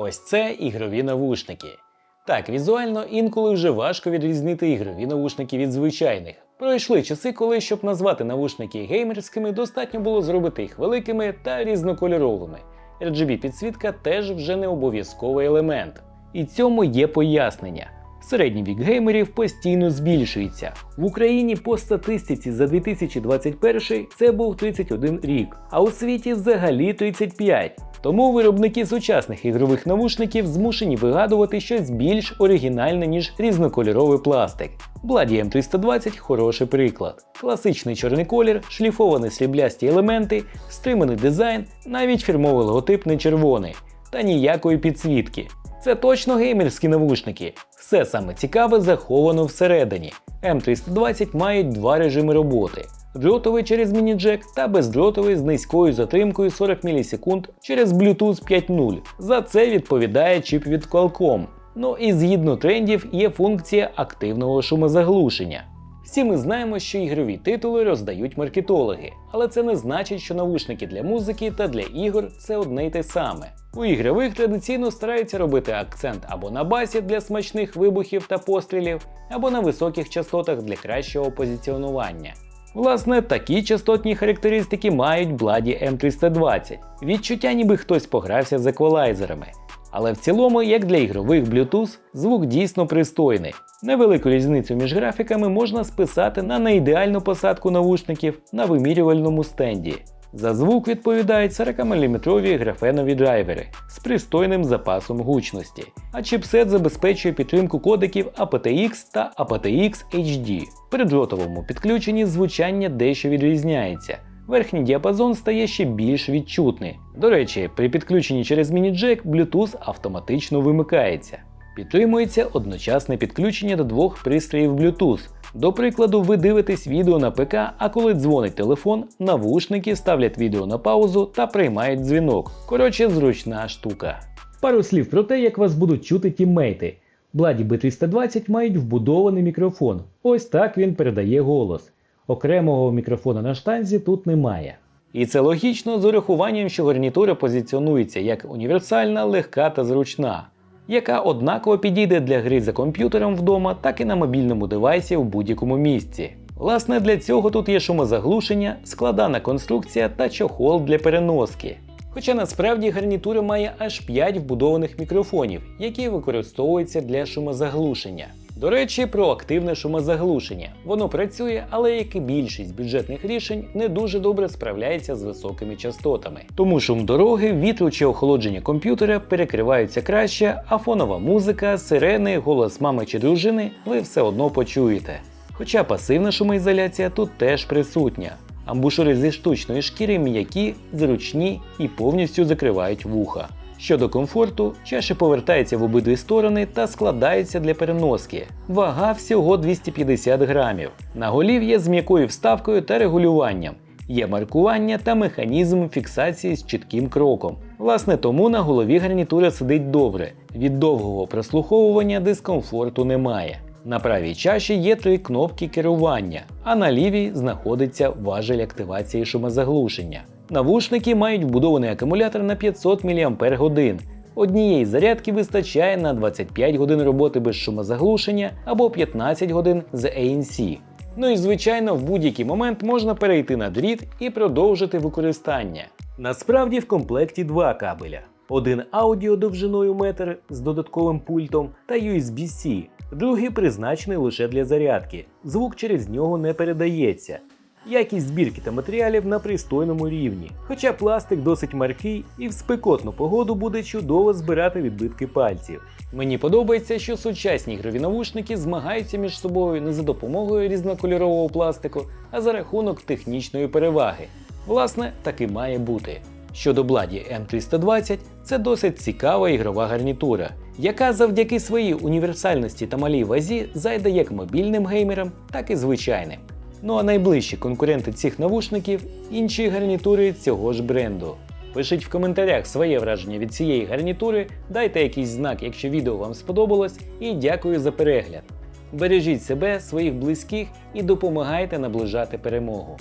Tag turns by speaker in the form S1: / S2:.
S1: Ось це ігрові навушники. Так, візуально інколи вже важко відрізнити ігрові навушники від звичайних. Пройшли часи, коли, щоб назвати навушники геймерськими, достатньо було зробити їх великими та різнокольоровими. RGB підсвітка теж вже не обов'язковий елемент. І цьому є пояснення. Середній вік геймерів постійно збільшується. В Україні по статистиці за 2021 це був 31 рік, а у світі взагалі 35. Тому виробники сучасних ігрових навушників змушені вигадувати щось більш оригінальне, ніж різнокольоровий пластик. Bladdy M320 хороший приклад. Класичний чорний колір, шліфовані сріблясті елементи, стриманий дизайн, навіть фірмовий логотип не червоний, та ніякої підсвітки. Це точно геймерські навушники. Все саме цікаве заховано всередині. М320 мають два режими роботи: дротовий через міні-джек та бездротовий з низькою затримкою 40 мс через Bluetooth 5.0. За це відповідає чіп від Qualcomm. Ну і згідно трендів є функція активного шумозаглушення. Всі ми знаємо, що ігрові титули роздають маркетологи, але це не значить, що навушники для музики та для ігор це одне й те саме. У ігрових традиційно стараються робити акцент або на басі для смачних вибухів та пострілів, або на високих частотах для кращого позиціонування. Власне, такі частотні характеристики мають Bladdy M320. Відчуття, ніби хтось погрався з еквалайзерами. Але в цілому, як для ігрових Bluetooth, звук дійсно пристойний. Невелику різницю між графіками можна списати на неідеальну посадку навушників на вимірювальному стенді. За звук відповідають 40-мм графенові драйвери з пристойним запасом гучності, а чіпсет забезпечує підтримку кодеків aptX та aptX HD. При дротовому підключенні звучання дещо відрізняється. Верхній діапазон стає ще більш відчутний. До речі, при підключенні через міні-джек Bluetooth автоматично вимикається. Підтримується одночасне підключення до двох пристроїв Bluetooth. До прикладу, ви дивитесь відео на ПК, а коли дзвонить телефон, навушники ставлять відео на паузу та приймають дзвінок. Коротше, зручна штука. Пару слів про те, як вас будуть чути тіммейти. Бладі B320 мають вбудований мікрофон. Ось так він передає голос. Окремого мікрофона на штанзі тут немає. І це логічно з урахуванням, що гарнітура позиціонується як універсальна, легка та зручна, яка однаково підійде для гри за комп'ютером вдома, так і на мобільному девайсі в будь-якому місці. Власне, для цього тут є шумозаглушення, складана конструкція та чохол для переноски. Хоча насправді гарнітура має аж 5 вбудованих мікрофонів, які використовуються для шумозаглушення. До речі, про активне шумозаглушення. Воно працює, але як і більшість бюджетних рішень не дуже добре справляється з високими частотами. Тому шум дороги, вітру чи охолодження комп'ютера перекриваються краще, а фонова музика, сирени, голос мами чи дружини ви все одно почуєте. Хоча пасивна шумоізоляція тут теж присутня. Амбушури зі штучної шкіри м'які, зручні і повністю закривають вуха. Щодо комфорту, чаші повертається в обидві сторони та складається для переноски. Вага всього 250 грамів. Наголів'я з м'якою вставкою та регулюванням. Є маркування та механізм фіксації з чітким кроком. Власне, тому на голові гарнітура сидить добре. Від довгого прослуховування дискомфорту немає. На правій чаші є три кнопки керування, а на лівій знаходиться важель активації шумозаглушення. Навушники мають вбудований акумулятор на 500 мАч. Однієї зарядки вистачає на 25 годин роботи без шумозаглушення або 15 годин з ANC. Ну і звичайно, в будь-який момент можна перейти на дріт і продовжити використання. Насправді в комплекті два кабеля: один аудіо довжиною метр з додатковим пультом та USB-C, другий призначений лише для зарядки. Звук через нього не передається. Якість збірки та матеріалів на пристойному рівні, хоча пластик досить маркий і в спекотну погоду буде чудово збирати відбитки пальців. Мені подобається, що сучасні ігрові навушники змагаються між собою не за допомогою різнокольорового пластику, а за рахунок технічної переваги. Власне, так і має бути. Щодо Bladdy M320, це досить цікава ігрова гарнітура, яка завдяки своїй універсальності та малій вазі зайде як мобільним геймерам, так і звичайним. Ну а найближчі конкуренти цих навушників інші гарнітури цього ж бренду. Пишіть в коментарях своє враження від цієї гарнітури, дайте якийсь знак, якщо відео вам сподобалось, і дякую за перегляд. Бережіть себе, своїх близьких і допомагайте наближати перемогу.